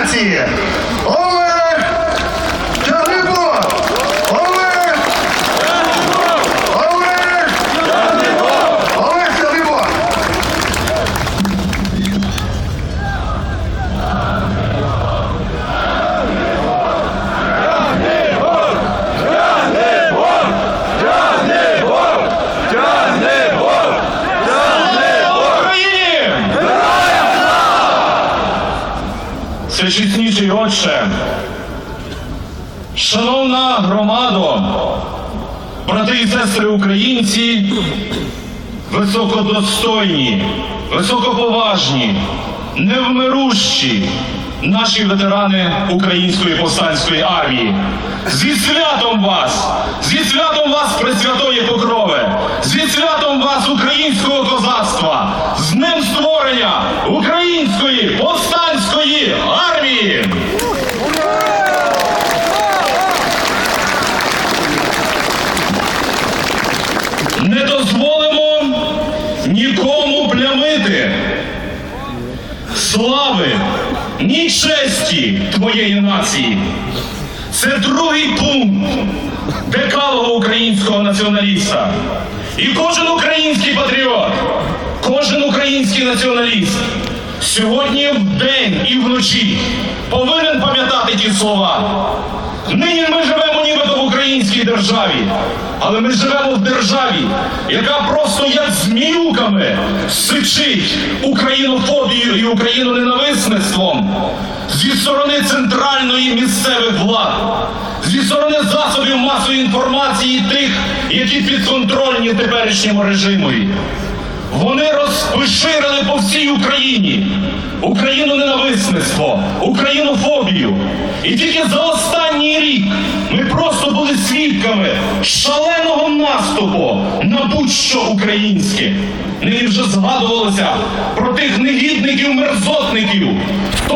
нації. Олег Це чесніший отче. Шановна громадо, брати і сестри українці, високодостойні, високоповажні, невмирущі наші ветерани Української повстанської армії. Зі святом вас! Зі святом вас, Пресвятої Покрови! Зі святом вас, українського козацтва! З днем створення Української повстанської армії! Не дозволимо нікому плямити слави ні честі твоєї нації. Це другий пункт декалого українського націоналіста. І кожен український патріот, кожен український націоналіст сьогодні вдень і вночі повинен пам'ятати ті слова. Нині ми живемо нібито в українській державі, але ми живемо в державі, яка просто як зміюками сичить українофобією і україноненависництвом зі сторони центральної місцевих влад, зі сторони засобів масової інформації тих, які підконтрольні теперішньому режимові. Вони розпоширили по всій Україні Україну ненависництво, українофобію. І тільки за останній рік ми просто були свідками шаленого наступу на будь-що українське. Нині вже згадувалося про тих негідників, мерзотників, хто